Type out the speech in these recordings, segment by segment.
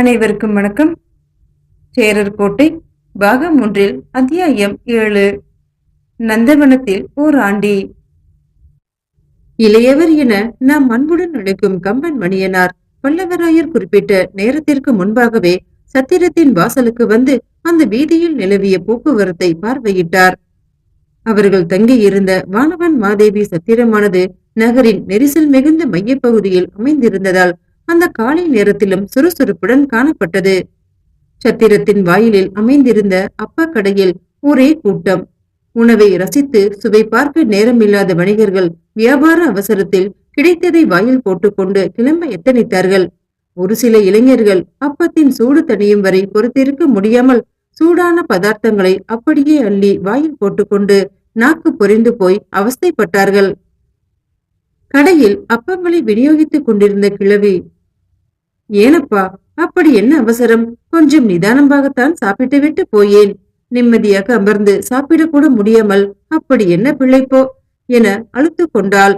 அனைவருக்கும் வணக்கம். சேரர் கோட்டை பாகம் ஒன்றில் அத்தியாயம் ஏழு. நந்தவனத்தில் ஓர் ஆண்டி இளையவர் என நாம் அன்புடன் அழைக்கும் கம்பன் மணியனார் பல்லவராயர் குறிப்பிட்ட நேரத்திற்கு முன்பாகவே சத்திரத்தின் வாசலுக்கு வந்து அந்த வீதியில் நிலவிய போக்குவரத்தை பார்வையிட்டார். அவர்கள் தங்கியிருந்த வானவன் மாதேவி சத்திரமானது நகரின் நெரிசல் மிகுந்த மையப்பகுதியில் அமைந்திருந்ததால் அந்த காலை நேரத்திலும் சுறுசுறுப்புடன் காணப்பட்டது. சத்திரத்தின் வாயிலில் அமைந்திருந்த அப்பா கடையில் ஒரே கூட்டம். உணவை ரசித்து சுவை பார்க்க நேரமில்லாத வணிகர்கள் வியாபார அவசரத்தில் கிடைத்ததை வாயில் போட்டுக்கொண்டு கிளம்ப எத்தனித்தார்கள்? ஒரு சில இளைஞர்கள் அப்பத்தின் சூடு தணியும் வரை பொறுத்திருக்க முடியாமல் சூடான பதார்த்தங்களை அப்படியே அள்ளி வாயில் போட்டுக்கொண்டு நாக்கு பொறிந்து போய் அவஸ்தைப்பட்டார்கள். கடையில் அப்பங்களை விநியோகித்துக் கொண்டிருந்த கிழவி ஏனப்பா அப்படி என்ன அவசரம்? கொஞ்சம் நிதானமாகத்தான் சாப்பிட்டு விட்டு போயேன். நிம்மதியாக அமர்ந்து சாப்பிடக்கூட முடியாமல் அப்படி என்ன பிள்ளைப்போ என அழுத்து கொண்டாள்.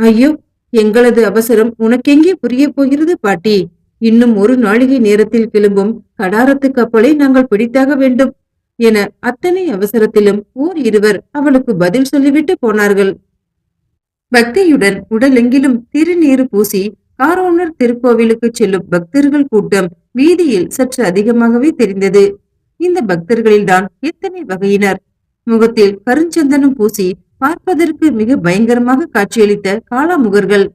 ஐயோ எங்களது அவசரம் உனக்கெங்கே புரிய போகிறது பாட்டி? இன்னும் ஒரு நாளிகை நேரத்தில் கிளம்பும் கடாரத்து கப்பலை நாங்கள் பிடித்தாக வேண்டும் என அத்தனை அவசரத்திலும் ஓர் இருவர் அவளுக்கு பதில் சொல்லிவிட்டு போனார்கள். பக்தியுடன் உடலெங்கிலும் திருநீறு பூசி காரோனர் திருக்கோவிலுக்கு செல்லும் பக்தர்கள் கூட்டம் வீதியில் சற்று அதிகமாகவே தெரிந்தது. இந்த பக்தர்களில்தான் எத்தனை வகையினர்? முகத்தில் கருஞ்சந்தனம் பூசி பார்ப்பதற்கு மிக பயங்கரமாக காட்சியளித்த காளாமுகர்கள்.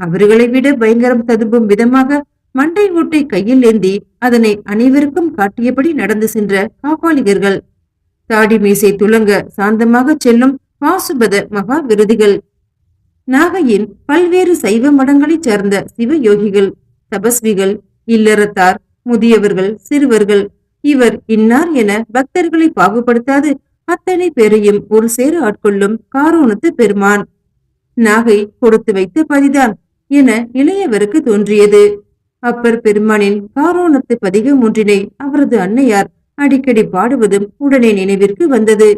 அவர்களை விட பயங்கரம் ததும்பும் விதமாக மண்டை ஓட்டை கையில் ஏந்தி அதனை அனைவருக்கும் காட்டியபடி நடந்து சென்ற காப்பாளிகர்கள் தாடி மீசை துலங்க சாந்தமாக செல்லும் பாசுபத மகா விருதிகள். நாகையின் பல்வேறு சைவ மடங்களைச் சேர்ந்த சிவயோகிகள் தபஸ்விகள் இல்லறத்தார் முதியவர்கள் சிறுவர்கள் இவர் இன்னார் என பக்தர்களை பாகுபடுத்தாது அத்தனை பேரையும் ஒரு சேர ஆட்கொள்ளும் காரோணத்து பெருமான். நாகை கொடுத்து வைத்த பதிதான் என இளையவருக்கு தோன்றியது. அப்பர் பெருமானின் காரோணத்து பதிகம் ஒன்றினை அவரது அன்னையார் அடிக்கடி பாடுவதும் உடனே நினைவிற்கு வந்தது.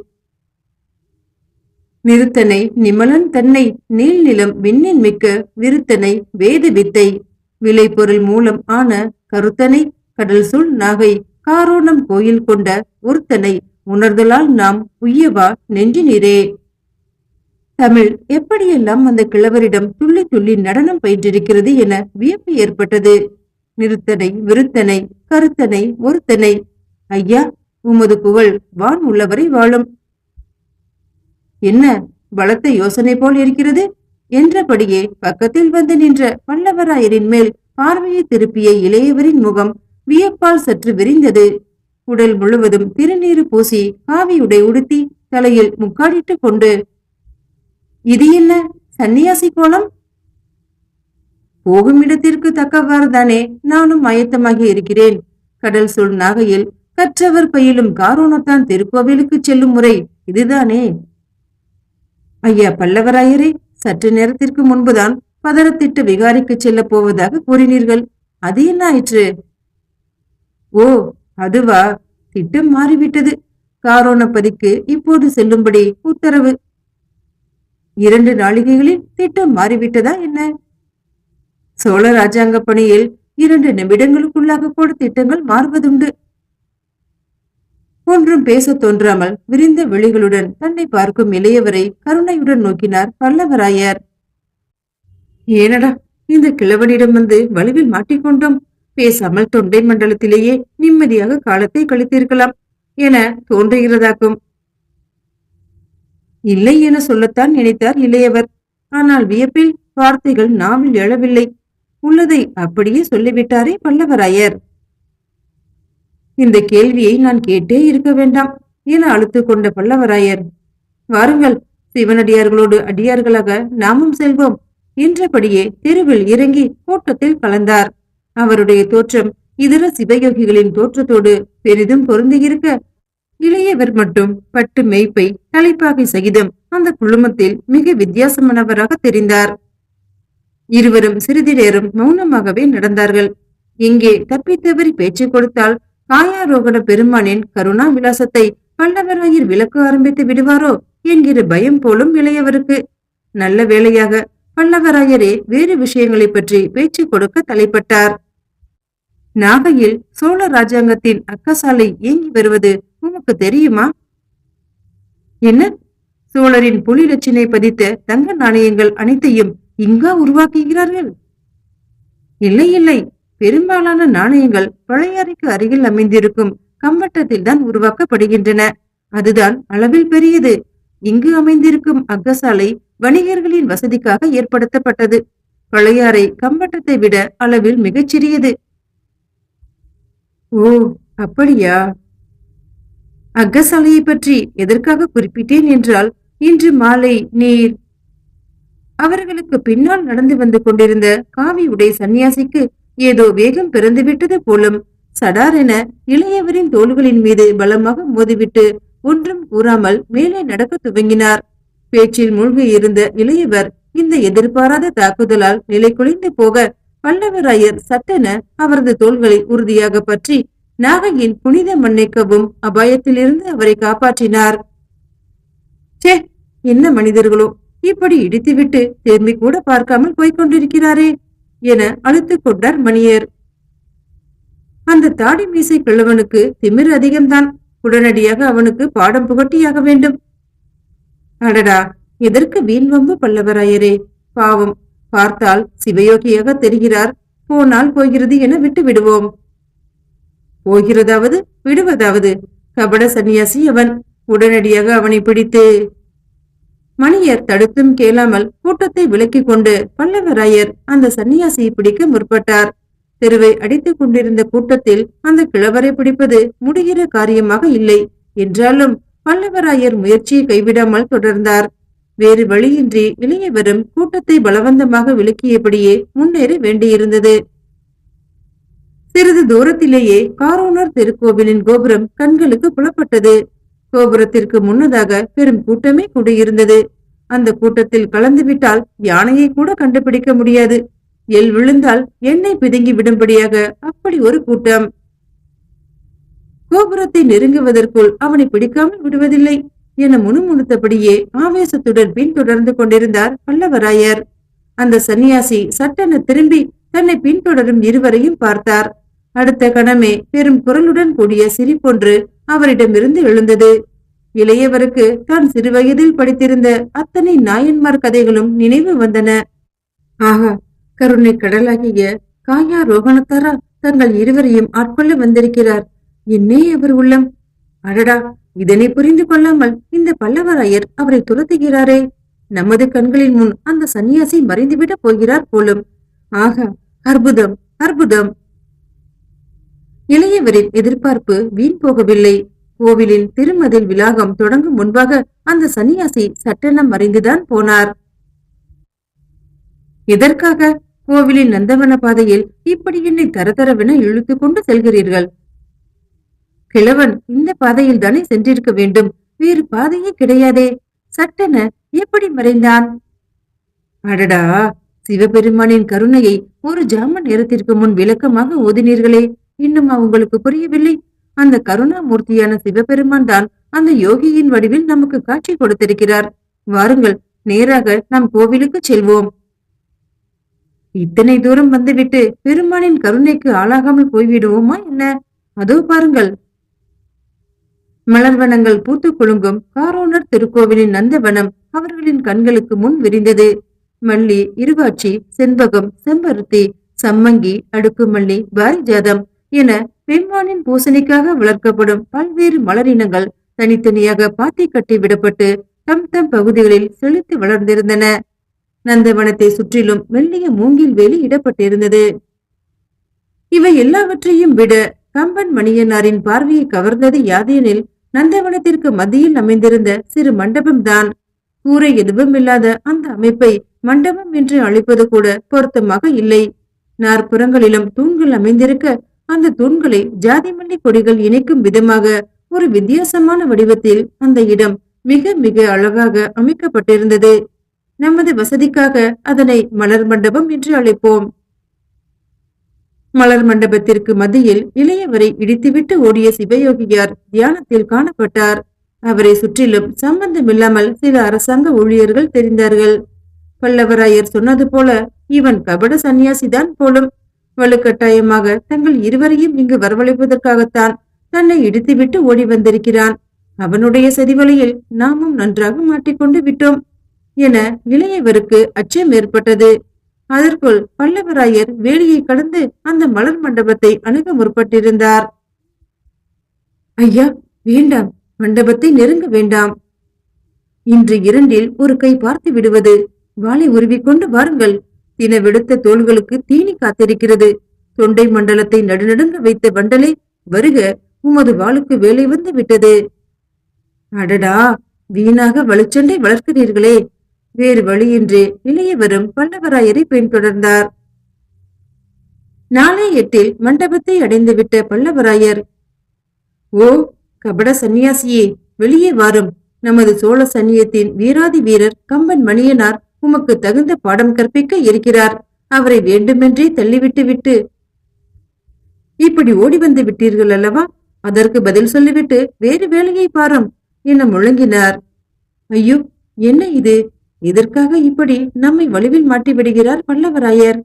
நிறுத்தனை நிமலன் தன்னை நீள் நிலம் விண்ணின் மிக்க விருத்தனை வேத வித்தை விளைபொருள் மூலம் ஆன கருத்தனை கடல் சூழ் நாகை காரோணம் கோயில் கொண்ட ஒருத்தனை உணர்தலால் நாம் உய்யவா நெஞ்சினிரே. தமிழ் எப்படியெல்லாம் அந்த கிழவரிடம் துள்ளி துள்ளி நடனம் பயின்றிருக்கிறது என வியப்பு ஏற்பட்டது? நிறுத்தனை விருத்தனை கருத்தனை ஒருத்தனை. ஐயா உமது புகழ் வான் உள்ளவரை வாழும். என்ன பலத்த யோசனை போல் இருக்கிறது? என்றபடியே பக்கத்தில் வந்து நின்ற பல்லவராயரின் மேல் பார்வையை திருப்பிய இளையவரின் முகம் வியப்பால் சற்று விரிந்தது. உடல் முழுவதும் திருநீறு பூசி காவி உடை உடுத்தி தலையில் முக்காடிட்டு கொண்டு இது என்ன? சன்னியாசி கோலம்? போகும் இடத்திற்கு தக்கவாறு தானே நானும் ஆயத்தமாகி இருக்கிறேன். கடல் சொல் நாகையில் கற்றவர் பயிலும் காரோணத்தான் திருக்கோவிலுக்கு செல்லும் முறை. இதுதானே ஐயா பல்லவராயரே சற்று நேரத்திற்கு முன்புதான் பதறத்திட்டு விகாரிக்கு செல்ல போவதாக கூறினீர்கள். அது என்ன ஆயிற்று? ஓ அதுவா? திட்டம் மாறிவிட்டது. காரோணப்பதிக்கு இப்போது செல்லும்படி உத்தரவு. இரண்டு நாளிகைகளில் திட்டம் மாறிவிட்டதா என்ன? சோழ ராஜாங்க பணியில் இரண்டு நிமிடங்களுக்குள்ளாக கூட திட்டங்கள் மாறுவதுண்டு. ஒன்றும் பேசத் தோன்றாமல் விரிந்த விழிகளுடன் தன்னை பார்க்கும் இளையவரை கருணையுடன் நோக்கினார் பல்லவராயர் ஏனடா இந்த கிழவனிடம் வந்து வலுவில் மாட்டிக்கொண்டோம். பேசாமல் தொண்டை மண்டலத்திலேயே நிம்மதியாக காலத்தை கழித்திருக்கலாம் என தோன்றுகிறதாக்கும் இல்லை என சொல்லத்தான் நினைத்தார் இளையவர். ஆனால் வியப்பில் வார்த்தைகள் நாவில் எழவில்லை. உள்ளதை அப்படியே சொல்லிவிட்டாரே பல்லவராயர் இந்த கேள்வியை நான் கேட்டே இருக்க வேண்டாம் என அழுத்து கொண்ட பல்லவராயர். வாருங்கள் சிவனடியார்களோடு அடியார்களாக நாமும் செல்வோம் என்றபடியே தெருவில் இறங்கி கூட்டத்தில் கலந்தார். அவருடைய தோற்றம் இதர சிவயோகிகளின் தோற்றத்தோடு பெரிதும் பொருந்தியிருக்க இளையவர் மட்டும் பட்டு மெய்ப்பை தலைப்பாகை சகிதம் அந்த குழுமத்தில் மிக வித்தியாசமானவராக தெரிந்தார். இருவரும் சிறிது நேரம் மௌனமாகவே நடந்தார்கள். எங்கே தப்பித்தவரி பேச்சு கொடுத்தால் காயாரோகண பெருமானின் கருணா விலாசத்தை பல்லவராயர் விளக்க ஆரம்பித்து விடுவாரோ என்கிற பயம் போலும் இளையவருக்கு. நல்ல வேளையாக பல்லவராயரே வேறு விஷயங்களை பற்றி பேச்சு கொடுக்க தலைப்பட்டார். நாகையில் சோழ ராஜாங்கத்தின் அக்கசாலை இயங்கி வருவது உமக்கு தெரியுமா? என்ன? சோழரின் புலி லட்சணை பதித்த தங்க நாணயங்கள் அனைத்தையும் இங்கா உருவாக்குகிறார்கள்? இல்லை இல்லை. பெரும்பாலான நாணயங்கள் பழையாறைக்கு அருகில் அமைந்திருக்கும் கம்பட்டத்தில் தான் உருவாக்கப்படுகின்றன. அதுதான் அளவில் பெரியது. இங்கு அமைந்திருக்கும் அக்கசாலை வணிகர்களின் வசதிக்காக ஏற்படுத்தப்பட்டது. பழையாறை கம்பட்டத்தை விட அளவில் மிகச்சிறியது. ஓ அப்படியா? அக்கசாலையை பற்றி எதற்காக குறிப்பிட்டேன் என்றால் இன்று மாலை நீர் அவர்களுக்கு பின்னால் நடந்து வந்து கொண்டிருந்த காவி உடை சன்னியாசிக்கு ஏதோ வேகம் பிறந்துவிட்டது போலும் சடாரென இளையவரின் தோள்களின் மீது பலமாக மோதிவிட்டு ஒன்றும் கூறாமல் மேலே நடக்க துவங்கினார். பேச்சில் மூழ்கி இருந்த இளையவர் இந்த எதிர்பாராத தாக்குதலால் நிலை குலைந்து போக பல்லவராயர் சட்டென அவரது தோள்களை உறுதியாக பற்றி நாகையின் புனித மன்னிக்கவும் அபாயத்திலிருந்து அவரை காப்பாற்றினார். சே என்ன மனிதர்களோ இப்படி இடித்துவிட்டு திரும்பி கூட பார்க்காமல் போய்க் கொண்டிருக்கிறாரே. என அழுத்துக் கொண்டார் மணியர். அந்த தாடி மீசை கிழவனுக்கு திமிர் அதிகம்தான். உடனடியாக அவனுக்கு பாடம் புகட்டியாக வேண்டும். அடடா எதற்கு வீண்வம்பு பல்லவராயரே? பாவம் பார்த்தால் சிவயோகியாக தெரிகிறார். போனால் போகிறது என விட்டு விடுவோம். போகிறதாவது விடுவதாவது கபட சன்னியாசி அவன். உடனடியாக அவனை பிடித்து மணியர் தடுத்தும் கேளாமல் கூட்டத்தை விலக்கிக் கொண்டு பல்லவராயர் அந்த சன்னியாசியை பிடிக்க முற்பட்டார். தெருவை அடித்துக் கொண்டிருந்த கூட்டத்தில் அந்த கிழவரை பிடிப்பது முடிகிற காரியமாக இல்லை. என்றாலும் பல்லவராயர் முயற்சியை கைவிடாமல் தொடர்ந்தார். வேறு வழியின்றி இளையவரும் கூட்டத்தை பலவந்தமாக விலக்கியபடியே முன்னேற வேண்டியிருந்தது. சிறிது தூரத்திலேயே காரோனர் திருக்கோவிலின் கோபுரம் கண்களுக்கு புலப்பட்டது. கோபுரத்திற்கு முன்னதாக பெரும் கூட்டமே கூடியிருந்தது. அந்த கூட்டத்தில் கலந்துவிட்டால் யானையை கூட கண்டுபிடிக்க முடியாது. எல் விழுந்தால் எண்ணெய் பிதுங்கி விடும்படியாக அப்படி ஒரு கூட்டம். கோபுரத்தை நெருங்குவதற்குள் அவனை பிடிக்காமல் விடுவதில்லை என முணுமுணுத்தபடியே ஆவேசத்துடன் பின்தொடர்ந்து கொண்டிருந்தார் பல்லவராயர். அந்த சன்னியாசி சட்டென திரும்பி தன்னை பின்தொடரும் இருவரையும் பார்த்தார். அடுத்த கணமே பெரும் குரலுடன் கூடிய சிரிப்பொன்று அவரிடமிருந்து எழுந்தது. இளையவருக்கு தான் சிறுவயதில் படித்திருந்த அத்தனை நாயன்மார் கதைகளும் நினைவு வந்தன. ஆகா கருணை கடலாகிய காயா ரோகணத்தாரா தங்கள் இருவரையும் ஆட்கொள்ள வந்திருக்கிறார். என்னே அவர் உள்ளம். அடடா இதனை புரிந்து கொள்ளாமல் இந்த பல்லவராயர் அவரை துரத்துகிறாரே. நமது கண்களின் முன் அந்த சன்னியாசி மறைந்துவிட போகிறார் போலும். ஆகா அற்புதம் அற்புதம். இளையவரின் எதிர்பார்ப்பு வீண் போகவில்லை. கோவிலின் திருமதில் விலாகம் தொடங்கும் முன்பாக அந்த சன்னியாசி சட்டென மறைந்துதான் போனார். எதற்காக கோவிலின் நந்தவன பாதையில் இப்படி என்னை தரதரவென இழுத்துக் கொண்டு செல்கிறீர்கள். கிழவன் இந்த பாதையில் தானே சென்றிருக்க வேண்டும். வேறு பாதையே கிடையாதே. சட்டென எப்படி மறைந்தான்? அடடா சிவபெருமானின் கருணையை ஒரு ஜாம நேரத்திற்கு முன் விளக்கமாக ஓதினீர்களே. இன்னும் உங்களுக்கு புரியவில்லை. அந்த கருணாமூர்த்தியான சிவபெருமான் தான் அந்த யோகியின் வடிவில் நமக்கு காட்சி கொடுத்திருக்கிறார். வாருங்கள் நேராக நாம் கோவிலுக்கு செல்வோம். இத்தனை தூரம் வந்துவிட்டு பெருமானின் கருணைக்கு ஆளாகாமல் போய்விடுவோமா என்ன? அதோ பாருங்கள். மலர்வனங்கள் பூத்து குலுங்கும் காரோணர் திருக்கோவிலின் நந்தவனம் அவர்களின் கண்களுக்கு முன் விரிந்தது. மல்லி இருவாட்சி செண்பகம் செம்பருத்தி சம்மங்கி அடுக்குமல்லி பாரிஜாதம் என பெண்மானின் பூசணிக்காக வளர்க்கப்படும் பல்வேறு மலரினங்கள் தனித்தனியாக பாத்தி கட்டி விடப்பட்டு தம் தம் பகுதிகளில் செழித்து வளர்ந்திருந்தன. நந்தவனத்தை சுற்றிலும் மெல்லிய மூங்கில் வேலி இடப்பட்டிருந்தது. இவை எல்லாவற்றையும் விட கம்பன் மணியனாரின் பார்வையை கவர்ந்தது யாதேனில் நந்தவனத்திற்கு மத்தியில் அமைந்திருந்த சிறு மண்டபம்தான். கூரை எதுவும் இல்லாத அந்த அமைப்பை மண்டபம் என்று அழைப்பது கூட பொருத்தமாக இல்லை. நாற்புறங்களிலும் தூண்கள் அமைந்திருக்க அந்த தூண்களை ஜாதிமல்லி கொடிகள் இணைக்கும் விதமாக ஒரு வித்தியாசமான வடிவத்தில் அந்த இடம் மிக மிக அழகாக அமைக்கப்பட்டிருந்தது. நமது வசதிக்காக அதனை மலர் மண்டபம் என்று அழைப்போம். மலர் மண்டபத்திற்கு மத்தியில் இளையவரை இடித்துவிட்டு ஓடிய சிவயோகியார் தியானத்தில் காணப்பட்டார். அவரை சுற்றிலும் சம்பந்தமில்லாமல் சில அரசாங்க ஊழியர்கள் தெரிந்தார்கள். பல்லவராயர் சொன்னது போல இவன் கபட சந்நியாசிதான் போலும் வலுக்கட்டாயமாக தங்கள் இருவரையும் இங்கு வரவழைப்பதற்காகத்தான் தன்னை இடித்துவிட்டு ஓடி வந்திருக்கிறான். அவனுடைய சதிவலையில் நாமும் நன்றாக மாட்டிக்கொண்டு விட்டோம் என இளையவருக்கு அச்சம் ஏற்பட்டது. அதற்குள் பல்லவராயர் வேலியை கடந்து அந்த மலர் மண்டபத்தை அணுக முற்பட்டிருந்தார். ஐயா வேண்டாம் மண்டபத்தை நெருங்க வேண்டாம். இன்று இரண்டில் ஒரு கை பார்த்து விடுவது. வாளை உருவிக்கொண்டு வாருங்கள். தினவெடுத்த தோள்களுக்கு தீனி காத்திருக்கிறது. தொண்டை மண்டலத்தை நடுநடுங்க வைத்த வண்டலை வருக உமது வாளுக்கு வேலை வந்து விட்டது. அடடா வீணாக வலுச்சண்டை வளர்க்கிறீர்களே. வேறு வழியின்றி இளையவரும் பல்லவராயரை பின்தொடர்ந்தார். நாளை எட்டில் மண்டபத்தை அடைந்துவிட்ட பல்லவராயர் ஓ கபட சந்நியாசியே வெளியே வாரும். நமது சோழ சன்னியத்தின் வீராதி வீரர் கம்பன் மணியனார் உமக்கு தகுந்த பாடம் கற்பிக்க இருக்கிறார். அவரை வேண்டுமென்றே தள்ளிவிட்டு விட்டு இப்படி ஓடி வந்து விட்டீர்கள் அல்லவா? அதற்கு பதில் சொல்லிவிட்டு வேறு வேலையை பாரும் என முழங்கினார். ஐயோ என்ன இது? இதற்காக இப்படி நம்மை வலுவில் மாட்டி விடுகிறார் பல்லவராயர்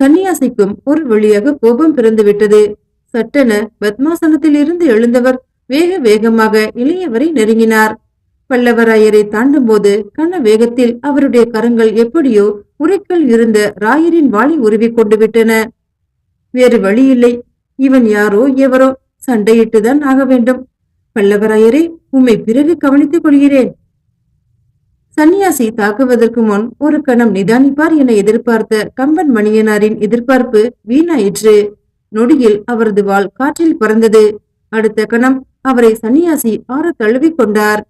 சன்னியாசிக்கும் ஒரு வழியாக கோபம் பிறந்து விட்டது. சட்டென பத்மாசனத்தில் இருந்து எழுந்தவர் வேக வேகமாக இளையவரை நெருங்கினார். பல்லவராயரை தாண்டும் போது கன வேகத்தில் அவருடைய கரங்கள் எப்படியோ உரைக்கல் இருந்த ராயரின் வாளை உருவி கொண்டு விட்டன. வேறு வழி இல்லை. இவன் யாரோ எவரோ சண்டையிட்டுதான் ஆக வேண்டும். பல்லவராயரே உம்மை பிறகு கவனித்துக் கொள்கிறேன். சன்னியாசி தாக்குவதற்கு முன் ஒரு கணம் நிதானிப்பார் என எதிர்பார்த்த கம்பன் மணியனாரின் எதிர்பார்ப்பு வீணாயிற்று. நொடியில் அவரது வாள் காற்றில் பறந்தது. அடுத்த கணம் அவரை சன்னியாசி ஆற தழுவிக் கொண்டார்.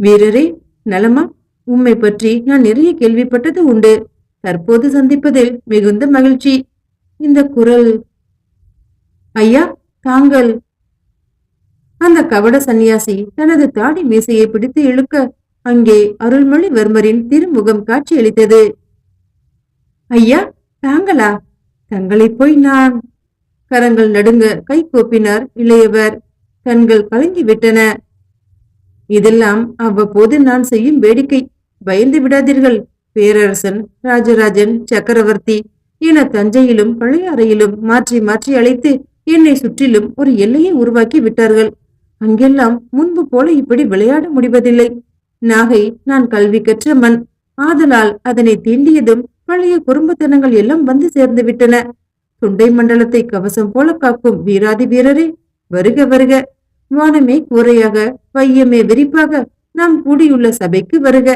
வீரரே நலமா? உம்மை பற்றி நான் நிறைய கேள்விப்பட்டது உண்டு. தற்போது சந்திப்பதில் மிகுந்த மகிழ்ச்சி. இந்த குரல். ஐயா தாங்கள். அந்த கவட சந்நியாசி தனது தாடி மீசையை பிடித்து இழுக்க அங்கே அருள்மொழிவர்மரின் திருமுகம் காட்சியளித்தது. ஐயா தாங்களா? தங்களை போய் நான். கரங்கள் நடுங்க கை கோப்பினார் இளையவர். கண்கள் கலங்கிவிட்டன. இதெல்லாம் அவ்வப்போது நான் செய்யும் வேடிக்கை. பயந்து விடாதீர்கள். பேரரசன் ராஜராஜன் சக்கரவர்த்தி என தஞ்சையிலும் பழைய அறையிலும் மாற்றி மாற்றி அழைத்து என்னை சுற்றிலும் ஒரு எல்லையை உருவாக்கி விட்டார்கள். அங்கெல்லாம் முன்பு போல இப்படி விளையாட முடிவதில்லை. நாகை நான் கல்வி கற்ற மண். ஆதலால் அதனை தீண்டியதும் பழைய குறும்புத்தனங்கள் எல்லாம் வந்து சேர்ந்து விட்டன. தொண்டை மண்டலத்தை கவசம் போல காக்கும் வீராதி வீரரே வருக வருக. வானமே கூரையாக வையமே விரிப்பாக நாம் கூடியுள்ள சபைக்கு வருக.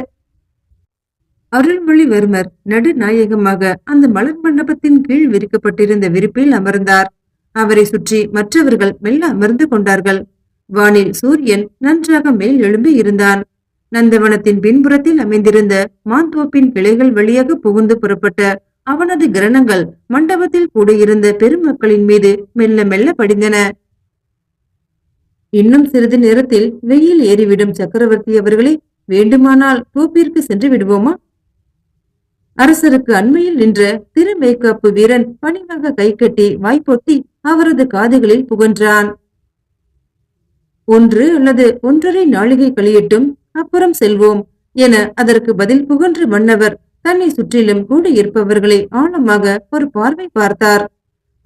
அருள்மொழிவர்மர் நடுநாயகமாக அந்த மலர் மண்டபத்தின் கீழ் விரிக்கப்பட்டிருந்த விரிப்பில் அமர்ந்தார். அவரை சுற்றி மற்றவர்கள் மெல்ல அமர்ந்து கொண்டார்கள். வானில் சூரியன் நன்றாக மேல் எழும்பி இருந்தான். நந்தவனத்தின் பின்புறத்தில் அமைந்திருந்த மாந்தோப்பின் கிளைகள் வழியாக புகுந்து புறப்பட்ட அவனது கிரணங்கள் மண்டபத்தில் கூடியிருந்த பெருமக்களின் மீது மெல்ல மெல்ல படிந்தன. இன்னும் சிறிது நேரத்தில் வெயில் ஏறிவிடும். சக்கரவர்த்தி அவர்களே வேண்டுமானால் தோப்பிற்கு சென்று விடுவோமா? அரசருக்கு அண்மையில் நின்ற திருமேக்காப்பு வீரன் பணிவாக கை கட்டி வாய்ப்பொத்தி அவரது காதுகளில் புகன்றான். ஒன்று அல்லது ஒன்றரை நாளிகை கழியட்டும் அப்புறம் செல்வோம் என அதற்கு பதில் புகன்று மன்னவர் தன்னை சுற்றிலும் கூட இருப்பவர்களை ஆழமாக ஒரு பார்வை பார்த்தார்.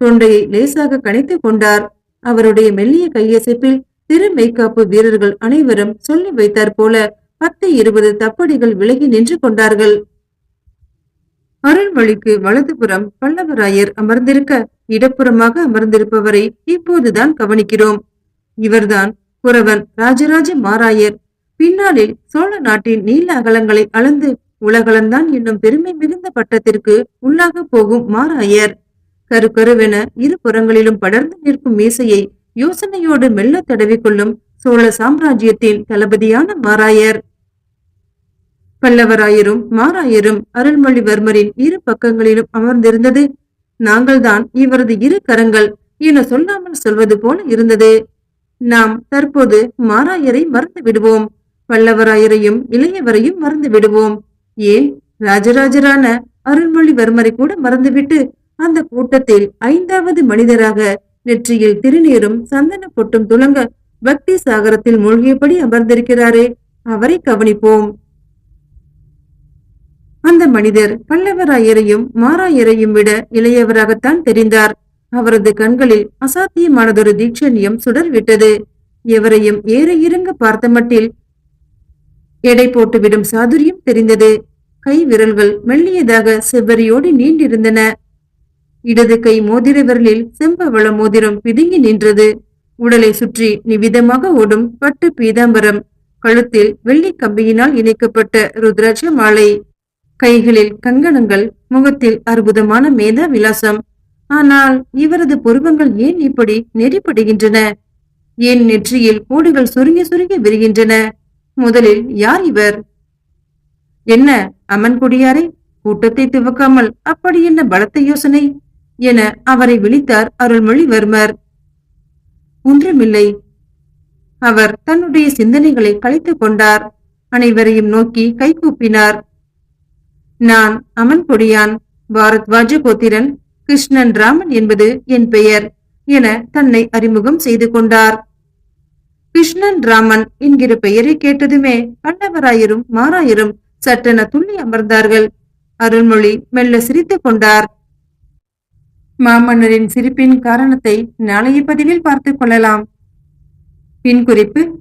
தொண்டையை லேசாக கணைத்துக் கொண்டார். அவருடைய மெல்லிய கையசைப்பில் திரு மெய்காப்பு வீரர்கள் அனைவரும் சொல்லி வைத்தார் போல பத்து இருபது தப்படிகள் விலகி நின்று கொண்டார்கள். அருள்மொழிக்கு வலதுபுறம் பல்லவராயர் அமர்ந்திருக்க இடப்புறமாக அமர்ந்திருப்பவரை இப்போதுதான் கவனிக்கிறோம். இவர்தான் குறவன் ராஜராஜ மாராயர். பின்னாளில் சோழ நாட்டின் நீல அகலங்களை அளந்து உலகளந்தான் என்னும் பெருமை மிகுந்த பட்டத்திற்கு உள்ளாக போகும் மாராயர். கரு கருவென இரு புறங்களிலும் படர்ந்து நிற்கும் மீசையை யோசனையோடு மெல்ல தடவிக்கொள்ளும் சோழ சாம்ராஜ்யத்தின் தளபதியான மாராயர். பல்லவராயரும் மாராயரும் அருள்மொழிவர்மரின் இரு பக்கங்களிலும் அமர்ந்திருந்தது. நாங்கள்தான் இவரது இரு கரங்கள் என சொல்லாமல் சொல்வது போல இருந்தது. நாம் தற்போது மாராயரை மறந்து விடுவோம். பல்லவராயரையும் இளையவரையும் மறந்து விடுவோம். ஏன்? ராஜராஜரான அருள்மொழிவர்மரை கூட மறந்துவிட்டு அந்த கூட்டத்தில் ஐந்தாவது மனிதராக நெற்றியில் திருநீரும் சந்தன பொட்டும் துளங்க பக்தி சாகரத்தில் மூழ்கியபடி அமர்ந்திருக்கிறாரே. அவரை கவனிப்போம். அந்த மனிதர் பல்லவராயரையும் மாராயரையும் விட இளையவராகத்தான் தெரிந்தார். அவரது கண்களில் அசாத்தியமானதொரு தீட்சண்யம் சுடர்விட்டது. எவரையும் ஏற இறங்க பார்த்த மட்டில் எடை போட்டுவிடும் சாதுரியம் தெரிந்தது. கை விரல்கள் மெல்லியதாக செவ்வரியோடு நீண்டிருந்தன. இடது கை மோதிர விரலில் செம்பவள மோதிரம் பிதுங்கி நின்றது. உடலை சுற்றி நிவிதமாக ஓடும் பட்டு பீதாம்பரம். கழுத்தில் வெள்ளி கம்பியினால் இணைக்கப்பட்ட ருத்ராட்ச மாலை. கைகளில் கங்கணங்கள் முகத்தில் அற்புதமான மேதா விலாசம். ஆனால் இவரது புருவங்கள் ஏன் இப்படி நெறிப்படுகின்றன? ஏன் நெற்றியில் கோடுகள் சுருங்கி சுருங்கி விரிகின்றன? முதலில் யார் இவர்? என்ன அமன் குடியாரே? கூட்டத்தை துவக்காமல் அப்படி என்ன பலத்த யோசனை? என அவரை விழித்தார் அருள்மொழிவர்மர். ஒன்றுமில்லை. அவர் தன்னுடைய சிந்தனைகளை கழித்துக் கொண்டார். அனைவரையும் நோக்கி கைகூப்பினார் நான் அமன் கொடியான் பாரத் வாஜகோத்திரன் கிருஷ்ணன் ராமன் என்பது என் பெயர் என தன்னை அறிமுகம் செய்து கொண்டார். கிருஷ்ணன் ராமன் என்கிற பெயரை கேட்டதுமே பல்லவராயரும் மாராயரும் சட்டென துள்ளி அமர்ந்தார்கள். அருள்மொழி மெல்ல சிரித்துக் கொண்டார். மாமன்னரின் சிரிப்பின் காரணத்தை நாளைய பதிவில் பார்த்துக் கொள்ளலாம். பின் குறிப்பு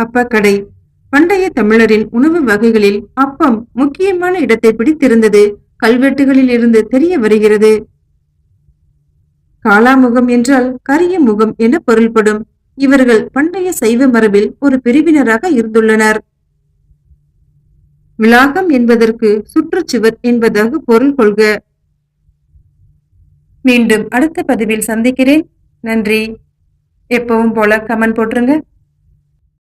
அப்பக்கடை. பண்டைய தமிழரின் உணவு வகைகளில் அப்பம் முக்கியமான இடத்தை பிடித்திருந்தது. கல்வெட்டுகளில் இருந்து தெரிய வருகிறது. காளாமுகம் என்றால் கரிய முகம் என பொருள்படும். இவர்கள் பண்டைய சைவ மரபில் ஒரு பிரிவினராக இருந்துள்ளனர். விளாகம் என்பதற்கு சுற்றுச்சுவர் என்பதாக பொருள் கொள்க. மீண்டும் அடுத்த பதிவில் சந்திக்கிறேன். நன்றி. எப்பவும் போல கமெண்ட் போட்டுருங்க.